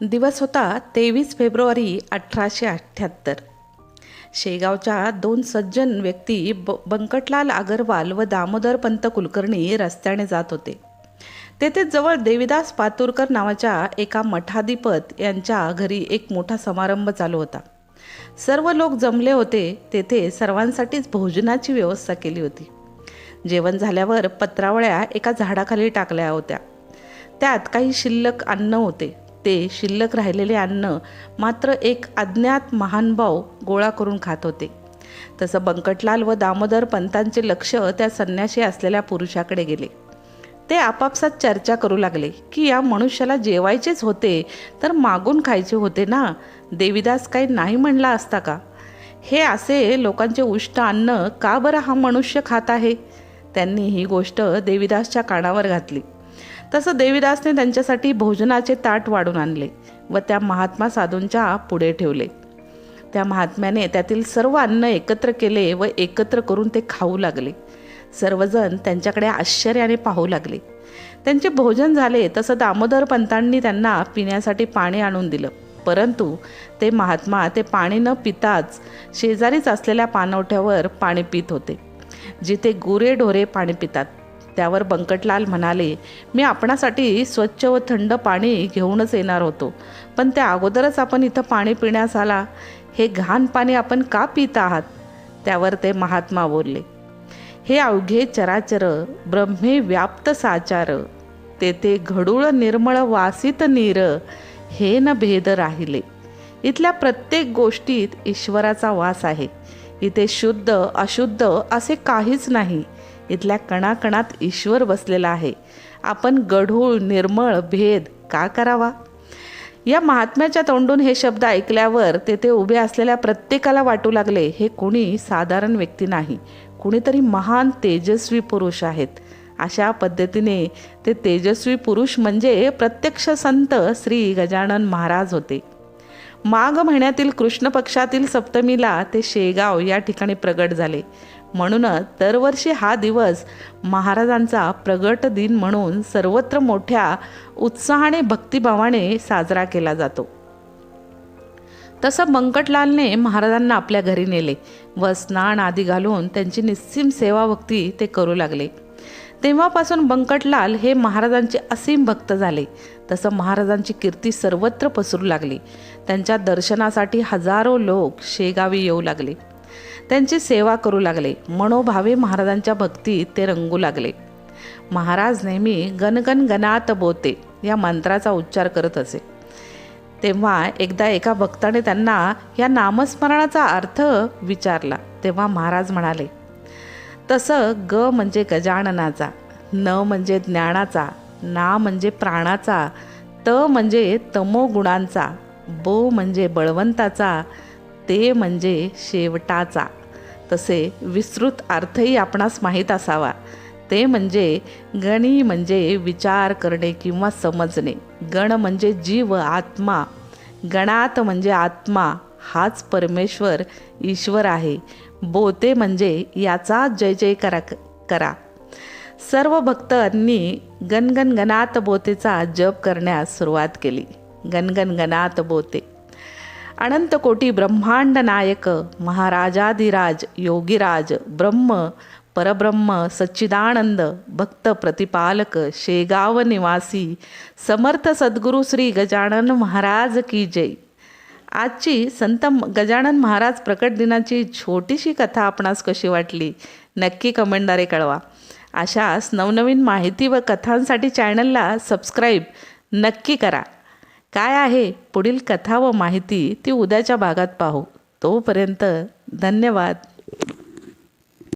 दिवस होता तेवीस फेब्रुवारी अठराशे अठ्ठ्याहत्तर. शेगावच्या दोन सज्जन व्यक्ती ब बंकटलाल अगरवाल व दामोदर पंत कुलकर्णी रस्त्याने जात होते. तेथे जवळ देविदास पातुरकर नावाच्या एका मठाधिपत यांच्या घरी एक मोठा समारंभ चालू होता. सर्व लोक जमले होते तेथे सर्वांसाठीच भोजनाची व्यवस्था केली होती. जेवण झाल्यावर पत्रावळ्या एका झाडाखाली टाकल्या होत्या. त्यात काही शिल्लक अन्न होते. ते शिल्लक राहिलेले अन्न मात्र एक अज्ञात महानभाव गोळा करून खात होते. तसं बंकटलाल व दामोदर पंतांचे लक्ष त्या संन्याशी असलेल्या पुरुषाकडे गेले. ते आपापसात चर्चा करू लागले की या मनुष्याला जेवायचेच होते तर मागून खायचे होते ना? देवीदास काही नाही म्हणला असता का? हे असे लोकांचे उष्ट अन्न का बरं हा मनुष्य खात आहे? त्यांनी ही गोष्ट देवीदासच्या कानावर घातली. तसं देवीदासने त्यांच्यासाठी भोजनाचे ताट वाढून आणले व त्या महात्मा साधूंच्या पुढे ठेवले. त्या महात्म्याने त्यातील सर्व अन्न एकत्र केले व एकत्र करून ते खाऊ लागले. सर्वजण त्यांच्याकडे आश्चर्याने पाहू लागले. त्यांचे भोजन झाले तसं दामोदर पंतांनी त्यांना पिण्यासाठी पाणी आणून दिलं. परंतु ते महात्मा ते पाणी न पिताच शेजारीच असलेल्या पाणवठ्यावर पाणी पित होते जिथे गुरे ढोरे पाणी पितात. त्यावर बंकटलाल म्हणाले मी आपणासाठी स्वच्छ व थंड पाणी घेऊनच येणार होतो. पण त्या अगोदरच आपण इथं पाणी पिण्यास आला. हे घाण पाणी आपण का पित आहात? त्यावर ते महात्मा बोलले हे अवघे चराचर ब्रह्मे व्याप्त साचार तेथे घडूळ निर्मळ वासित नीर हे न भेद राहिले. इथल्या प्रत्येक गोष्टीत ईश्वराचा वास आहे. इथे शुद्ध अशुद्ध असे काहीच नाही. इथल्या कणाकणात ईश्वर बसलेला आहे. आपण गढूळ निर्मळ भेद का करावा? या महात्म्याच्या तोंडून हे शब्द ऐकल्यावर तेथे उभे असलेल्या प्रत्येकाला वाटू लागले हे कोणी साधारण व्यक्ती नाही. कुणीतरी महान तेजस्वी पुरुष आहेत. अशा पद्धतीने ते तेजस्वी पुरुष म्हणजे प्रत्यक्ष संत श्री गजानन महाराज होते. माघ महिन्यातील कृष्ण पक्षातील सप्तमीला ते शेगाव या ठिकाणी प्रगट झाले. म्हणूनच दरवर्षी हा दिवस महाराजांचा प्रगट दिन म्हणून सर्वत्र मोठ्या उत्साहाने भक्तिभावाने साजरा केला जातो. तसं बंकटलालने महाराजांना आपल्या घरी नेले व स्नान आदी घालून त्यांची निस्सीम सेवा भक्ती ते करू लागले. तेव्हापासून बंकटलाल हे महाराजांचे असीम भक्त झाले. तसं महाराजांची कीर्ती सर्वत्र पसरू लागली. त्यांच्या दर्शनासाठी हजारो लोक शेगावी येऊ लागले. त्यांची सेवा करू लागले. मनोभावे महाराजांच्या भक्तीत ते रंगू लागले. महाराज नेहमी गणगण गणात बोते या मंत्राचा उच्चार करत असे. तेव्हा एकदा एका भक्ताने त्यांना या नामस्मरणाचा अर्थ विचारला. तेव्हा महाराज म्हणाले तसं ग म्हणजे गजाननाचा न म्हणजे ज्ञानाचा ना म्हणजे प्राणाचा त म्हणजे तमोगुणांचा बो म्हणजे बळवंताचा ते म्हणजे शेवटाचा. तसे विस्तृत अर्थही आपणास माहीत असावा. ते म्हणजे गणी म्हणजे विचार करणे किंवा समजणे. गण म्हणजे जीव आत्मा. गणात म्हणजे आत्मा. हाच परमेश्वर ईश्वर आहे. बोते म्हणजे याचा जय जय करा करा. सर्व भक्तांनी गणगण गणात बोतेचा जप करण्यास सुरुवात केली. गणगण गणात बोते. अनंतकोटी ब्रह्मांड नायक महाराजाधिराज योगीराज ब्रह्म परब्रह्म सच्चिदानंद भक्त प्रतिपालक शेगाव निवासी समर्थ सद्गुरू श्री गजानन महाराज की जय आजची संत गजानन महाराज प्रकट दिनाची छोटीशी कथा आपणास कशी वाटली नक्की कमेंटद्वारे कळवा अशाच नवनवीन माहिती व कथांसाठी चॅनलला सबस्क्राईब नक्की करा काय आहे पुढील कथा व माहिती ती उद्याच्या भागात पाहू. तोपर्यंत धन्यवाद.